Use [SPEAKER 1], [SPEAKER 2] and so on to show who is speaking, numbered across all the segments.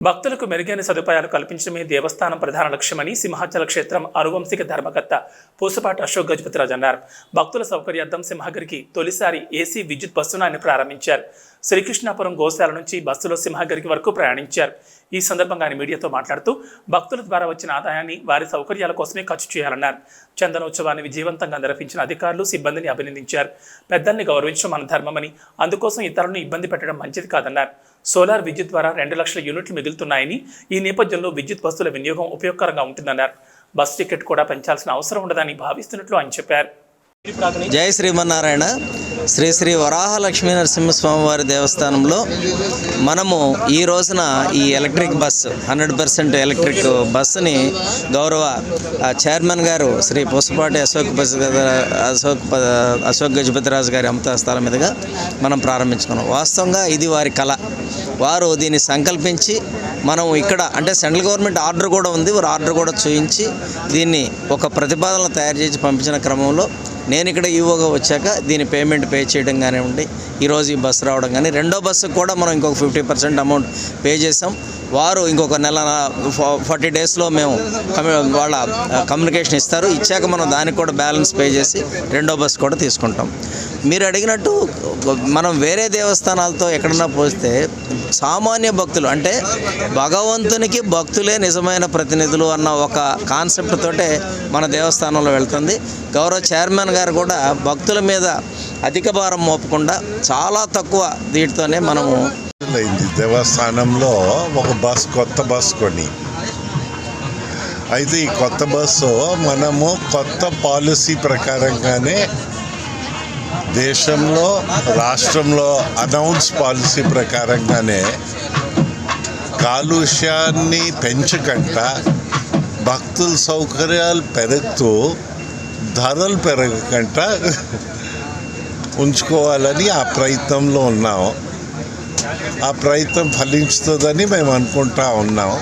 [SPEAKER 1] భక్తులకు మెరుగైన సదుపాయాలు కల్పించడమే దేవస్థానం ప్రధాన లక్ష్యమని సింహాచల క్షేత్రం అరువంశిక ధర్మకర్త పూసపాటి అశోక్ గజపతిరాజు అన్నారు. భక్తుల సౌకర్యార్థం సింహగిరికి తొలిసారి ఏసీ విద్యుత్ బస్సును ఆయన ప్రారంభించారు. శ్రీకృష్ణాపురం గోశాల నుంచి బస్సులో సింహగిరికి వరకు ప్రయాణించారు. ఈ సందర్భంగా ఆయన మీడియాతో మాట్లాడుతూ భక్తుల ద్వారా వచ్చిన ఆదాయాన్ని వారి సౌకర్యాల కోసమే ఖర్చు చేయాలన్నారు. చందనోత్సవాన్ని విజయవంతంగా నిర్వహించిన అధికారులు సిబ్బందిని అభినందించారు. పెద్దల్ని గౌరవించడం మన ధర్మమని అందుకోసం ఇతరులను ఇబ్బంది పెట్టడం మంచిది కాదన్నారు. సోలార్ విద్యుత్ ద్వారా రెండు లక్షల యూనిట్లు మిగులుతున్నాయని ఈ నేపథ్యంలో విద్యుత్ బస్సుల వినియోగం ఉపయోగకరంగా ఉంటుందన్నారు. బస్ టికెట్ కూడా పెంచాల్సిన అవసరం ఉండదని భావిస్తున్నట్లు ఆయన చెప్పారు.
[SPEAKER 2] జై శ్రీమన్నారాయణ. శ్రీ శ్రీ వరాహ లక్ష్మీ నరసింహస్వామివారి దేవస్థానంలో మనము ఈ రోజున ఈ electric bus hundred percent electric బస్సుని గౌరవ చైర్మన్ గారు శ్రీ పుసపాటి అశోక్ అశోక్ అశోక్ గజపతిరాజు గారి అమృత స్థలం మీదుగా మనం ప్రారంభించుకున్నాం. వాస్తవంగా ఇది వారి కళ. వారు దీన్ని సంకల్పించి మనం ఇక్కడ అంటే సెంట్రల్ గవర్నమెంట్ ఆర్డర్ కూడా ఉంది. వారు ఆర్డర్ కూడా చూయించి దీన్ని ఒక ప్రతిపాదన తయారు చేసి పంపించిన క్రమంలో నేను ఇక్కడ ఈవోగా వచ్చాక దీని పేమెంట్ పే చేయడం కానివ్వండి ఈరోజు ఈ బస్సు రావడం కానీ రెండో బస్సుకు కూడా మనం ఇంకొక ఫిఫ్టీ పర్సెంట్ అమౌంట్ పే చేసాం. వారు ఇంకొక నెల ఫార్టీ డేస్లో మేము వాళ్ళ కమ్యూనికేషన్ ఇస్తారు. ఇచ్చాక మనం దానికి కూడా బ్యాలెన్స్ పే చేసి రెండో బస్సు కూడా తీసుకుంటాం. మీరు అడిగినట్టు మనం వేరే దేవస్థానాలతో ఎక్కడన్నా పోస్తే సామాన్య భక్తులు అంటే భగవంతునికి భక్తులే నిజమైన ప్రతినిధులు అన్న ఒక కాన్సెప్ట్ తోటే మన దేవస్థానంలో వెళ్తుంది. గౌరవ చైర్మన్ గారు కూడా భక్తుల మీద అధిక భారం మోపకుండా చాలా తక్కువ దీటితోనే మనము
[SPEAKER 3] దేవస్థానంలో ఒక బస్ కొత్త బస్ కొని. అయితే ఈ కొత్త బస్సు మనము కొత్త పాలసీ ప్రకారంగానే దేశంలో రాష్ట్రంలో అనౌన్స్ పాలసీ ప్రకారంగానే కాలుష్యాన్ని పెంచకంట భక్తుల సౌకర్యాలు పెరుగుతూ ధరలు పెరగకంట ఉంచుకోవాలని ఆ ప్రయత్నంలో ఉన్నాం. ఆ ప్రయత్నం ఫలించుతుందని మేము అనుకుంటా ఉన్నాం.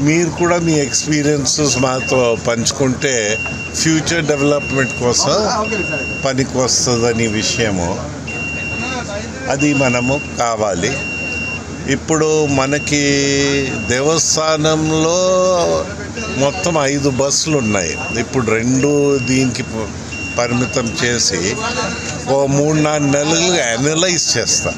[SPEAKER 3] మీరు కూడా మీ ఎక్స్పీరియన్సెస్ మాతో పంచుకుంటే ఫ్యూచర్ డెవలప్మెంట్ కోసం పనికి వస్తుందని విషయము. అది మనము కావాలి. ఇప్పుడు మనకి దేవస్థానంలో మొత్తం ఐదు బస్సులు ఉన్నాయి. ఇప్పుడు రెండు దీనికి పరిమితం చేసి ఓ మూడు నాలుగు నెలలు అనలైజ్ చేస్తా.